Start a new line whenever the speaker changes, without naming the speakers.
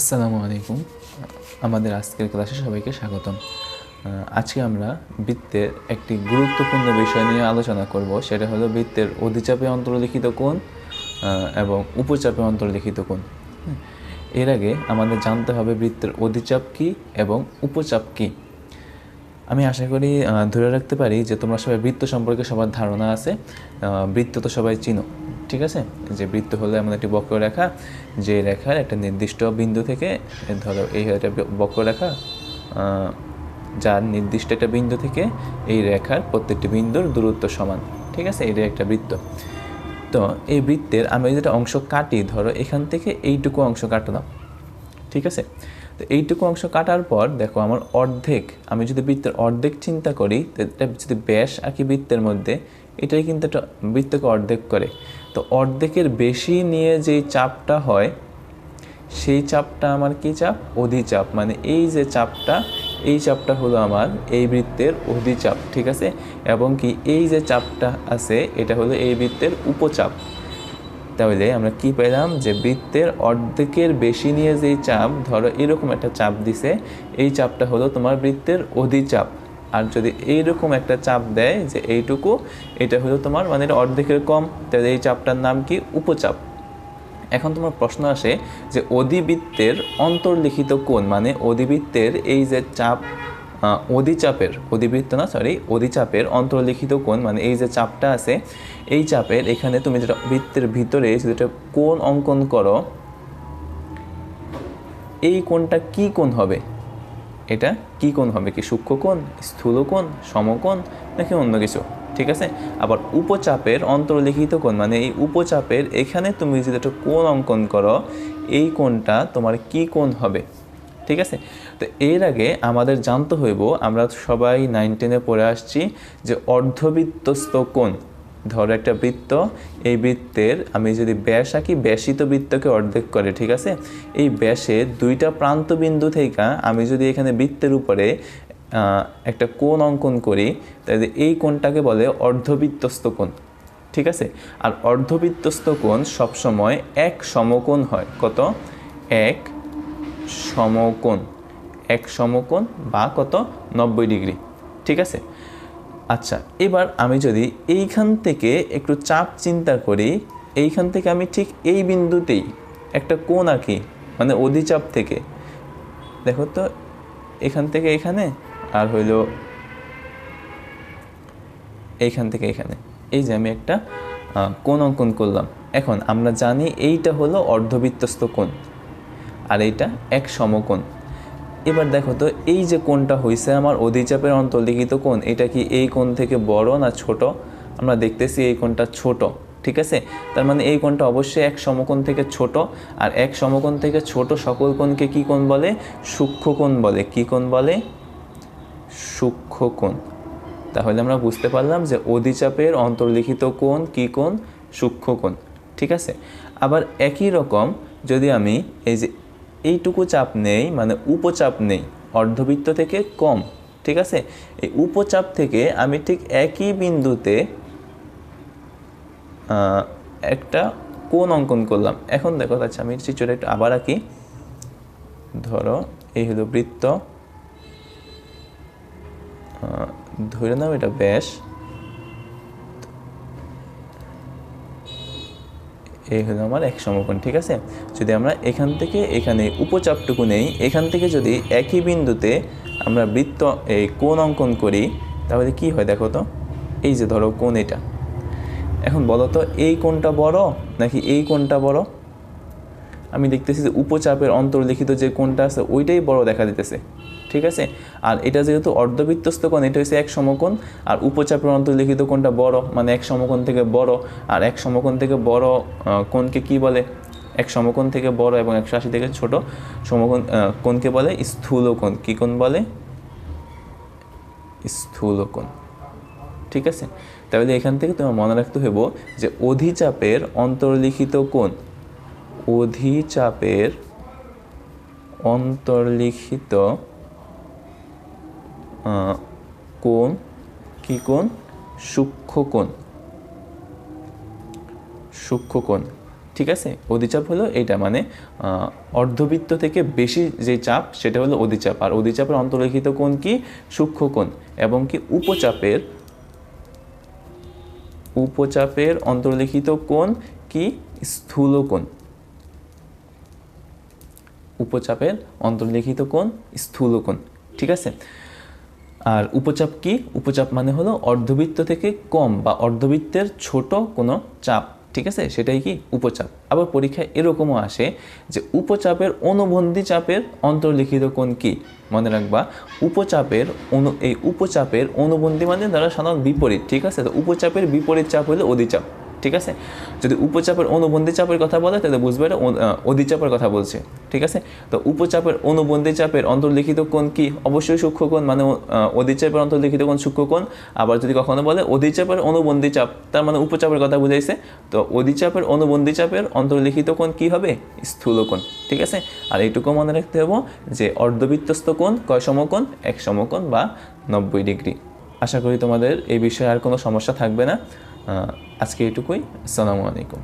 আসসালামু আলাইকুম। আমাদের আজকের ক্লাসে সবাইকে স্বাগতম। আজকে আমরা বৃত্তের একটি গুরুত্বপূর্ণ বিষয় নিয়ে আলোচনা করব। সেটা হলো বৃত্তের অধিচাপে অন্তর্লিখিত কোণ এবং উপচাপে অন্তর্লিখিত কোণ। এর আগে আমাদের জানতে হবে বৃত্তের অধিচাপ কী এবং উপচাপ কী। আমি আশা করি ধরে রাখতে পারি যে তোমরা সবাই বৃত্ত সম্পর্কে সবার ধারণা আছে। বৃত্ত তো সবাই চিনো। ঠিক আছে? যে বৃত্ত হলো এমন একটি বক্ররেখা, যে রেখার একটা নির্দিষ্ট বিন্দু থেকে, ধরো এই একটা বক্ররেখা যার নির্দিষ্ট একটা বিন্দু থেকে এই রেখার প্রত্যেকটি বিন্দুর দূরত্ব সমান, ঠিক আছে? এটা একটা বৃত্ত। তো এই বৃত্তের আমি যেটা অংশ কাটি, ধরো এখান থেকে এইটুকু অংশ কাটলাম ঠিক আছে? তো এইটুকু অংশ কাটার পর, দেখো আমার অর্ধেক, আমি যদি বৃত্তের অর্ধেক চিন্তা করি এটা যদি ব্যাস আঁকি বৃত্তের মধ্যে, এটাই কিন্তু একটা বৃত্তকে অর্ধেক করে। তো অর্ধেকের বেশি নিয়ে যেই চাপটা হয়, সেই চাপটা আমার কি চাপ? অধিচাপ। মানে এই যে চাপটা, এই চাপটা হলো আমার এই বৃত্তের অধিচাপ, ঠিক আছে? এবং কি এই যে চাপটা আছে, এটা হলো এই বৃত্তের উপচাপ। তাহলে আমরা কি পেলাম? যে বৃত্তের অর্ধেকের বেশি নিয়ে যেই চাপ, ধরো এরকম একটা চাপ দিছে, এই চাপটা হলো তোমার বৃত্তের অধিচাপ। আর যদি এইরকম একটা চাপ দেয় যে এইটুকু, এটা হলো তোমার মানে এটা অর্ধেকের কম, তাহলে এই চাপটার নাম কি? উপচাপ। এখন তোমার প্রশ্ন আসে যে অধিবৃত্তের অন্তর্লিখিত কোণ মানে অধিবৃত্তের এই যে চাপ অধিচাপের, অধিবৃত্ত না সরি অধিচাপের অন্তর্লিখিত কোণ মানে এই যে চাপটা আছে, এই চাপের এখানে তুমি যেটা বৃত্তের ভিতরে যেটা কোণ অঙ্কন করো, এই কোণটা কি কোণ হবে? এটা কি কোণ হবে কি সূক্ষ্ম কোণ, স্থূল কোণ, সমকোণ নাকি অন্য কিছু? ঠিক আছে? আবার উপচাপের অন্তর্লিখিত কোণ মানে এই উপচাপের এখানে তুমি যদি একটা কোণ অঙ্কন করো, এই কোণটা তোমার কি কোণ হবে? ঠিক আছে? তো এর আগে আমাদের জানতে হইব, আমরা সবাই নাইন টেনে পড়ে আসছি যে অর্ধবৃত্তস্থ কোণ ধরো একটা বৃত্ত, এই বৃত্তের আমি যদি ব্যাস আঁকি, ব্যাসিত বৃত্তকে অর্ধেক করে, ঠিক আছে? এই ব্যাসের দুইটা প্রান্ত বিন্দু থেকে আমি যদি এখানে বৃত্তের উপরে একটা কোণ অঙ্কন করি, তাহলে এই কোণটাকে বলে অর্ধবৃত্তস্থ কোণ, ঠিক আছে? আর অর্ধবৃত্তস্থ কোণ সবসময় এক সমকোণ হয়। কত? এক সমকোণ। এক সমকোণ বা কত? নব্বই ডিগ্রি, ঠিক আছে? আচ্ছা এবার আমি যদি এইখান থেকে একটু চাপ চিন্তা করি, এইখান থেকে আমি ঠিক এই বিন্দুতেই একটা কোণ আঁকি মানে অধিচাপ থেকে। দেখো তো, এখান থেকে এখানে, আর হইল এইখান থেকে এখানে। এই যে আমি একটা কোণ অঙ্কন করলাম। এখন আমরা জানি এইটা হলো অর্ধবৃত্তস্থ কোণ, আর এইটা এক সমকোণ। এবার দেখো তো, এই যে কোণটা হয়েছে আমার অধিচাপের অন্তর্লিখিত কোণ, এটা কি এই কোণ থেকে বড় না ছোট? আমরা দেখতেছি এই কোণটা ছোট, ঠিক আছে? তার মানে এই কোণটা অবশ্যই এক সমকোণ থেকে ছোট, আর এক সমকোণ থেকে ছোট সকল কোণকে কি কোণ বলে? সূক্ষ্ম কোণ বলে। কি কোণ বলে? সূক্ষ্ম কোণ। তাহলে আমরা বুঝতে পারলাম যে অধিচাপের অন্তর্লিখিত কোণ কি কোণ? সূক্ষ্ম কোণ, ঠিক আছে? আবার একই রকম যদি আমি এই যে এইটুকু চাপ নেই মানে উপচাপ নেই, অর্ধবৃত্ত থেকে কম, ঠিক আছে? এই উপচাপ থেকে আমি ঠিক একই বিন্দুতে একটা কোন অঙ্কন করলাম। এখন দেখো আচ্ছা আমি চিত্রটা একটু আবার আঁকি। ধরো, এই হলো বৃত্ত। ধরে নাও এটা ব্যাস। এই হলো আমার এক সমকোণ, ঠিক আছে? যদি আমরা এখান থেকে এখানে উপচাপটুকু নেই, এখান থেকে যদি একই বিন্দুতে আমরা বৃত্ত, এই কোণ অঙ্কন করি, তাহলে কি হয় দেখো তো? এই যে ধরো কোণ এটা। এখন বলো তো, এই কোণটা বড় নাকি এই কোণটা বড়? আমি দেখতেছি যে উপচাপের অন্তর্লিখিত যে কোনটা আছে, ওইটাই বড় দেখা দিতেছে। ঠিক আছে? আর এটা যেহেতু অর্ধবৃত্তস্থ কোণ, এটা হচ্ছে এক সমকোণ, আর উপচাপের অন্তর্লিখিত কোণটা বড় মানে এক সমকোণ থেকে বড়, আর এক সমকোণ থেকে বড় কোণকে কি বলে? এক সমকোণ থেকে বড় এবং একশো আশি থেকে ছোট। সমকোণ কোণকে বলে স্থূল কোণ কি কোণ বলে? স্থূল কোণ ঠিক আছে? তাহলে এখান থেকে তোমার মনে রাখতে হইব যে অধিচাপের অন্তর্লিখিত কোণ অধিচাপের অন্তর্লিখিত কোণ কি কোণ? সূক্ষ্ম কোণ। সূক্ষ্ম কোণ। ঠিক আছে? অধিচাপ হলো এটা মানে অর্ধবৃত্ত থেকে বেশি যে চাপ, সেটা হলো অধিচাপ। আর অধিচাপের অন্তর্লিখিত কোণ কি? সূক্ষ্ম কোণ। এবং কি উপচাপের উপচাপের অন্তর্লিখিত কোণ কি? স্থূল কোণ। উপচাপের অন্তর্লিখিত কোণ, স্থূল কোণ, ঠিক আছে? আর উপচাপ কি? উপচাপ মানে হলো অর্ধবৃত্ত থেকে কম বা অর্ধবৃত্তের ছোট কোনো চাপ, ঠিক আছে? সেটাই কি? উপচাপ। আবার পরীক্ষায় এরকমও আসে যে উপচাপের অনুবন্ধী চাপের অন্তর্লিখিত কোণ কি? মনে রাখবা, উপচাপের অনু, এই উপচাপের অনুবন্ধী মানে দ্বারা সাধারণ বিপরীত, ঠিক আছে? তো উপচাপের বিপরীত চাপ হলো অধিচাপ। ঠিক আছে? যদি উপচাপের অনুবন্ধী চাপের কথা বলে, তাহলে বুঝবে এটা অধিচাপের কথা বলছে, ঠিক আছে? তো উপচাপের অনুবন্ধী চাপের অন্তর্লিখিত কোণ কি? অবশ্যই সূক্ষ্ম কোণ মানে অধিচাপের অন্তর্লিখিত কোণ সূক্ষ্ম কোণ। আবার যদি কখনো বলে অধিচাপের অনুবন্ধী চাপ, তার মানে উপচাপের কথা বুঝাইছে, তো অধিচাপের অনুবন্ধী চাপের অন্তর্লিখিত কোণ কি হবে? স্থূলকোণ ঠিক আছে? আর এইটুকু মনে রাখতে হবে যে অর্ধবৃত্তস্থ কোণ কয় সমকোণ? এক সমকোণ বা নব্বই ডিগ্রি। আশা করি তোমাদের এই বিষয়ে আর কোনো সমস্যা থাকবে না। আজকে এটুকুই আসসালামু আলাইকুম।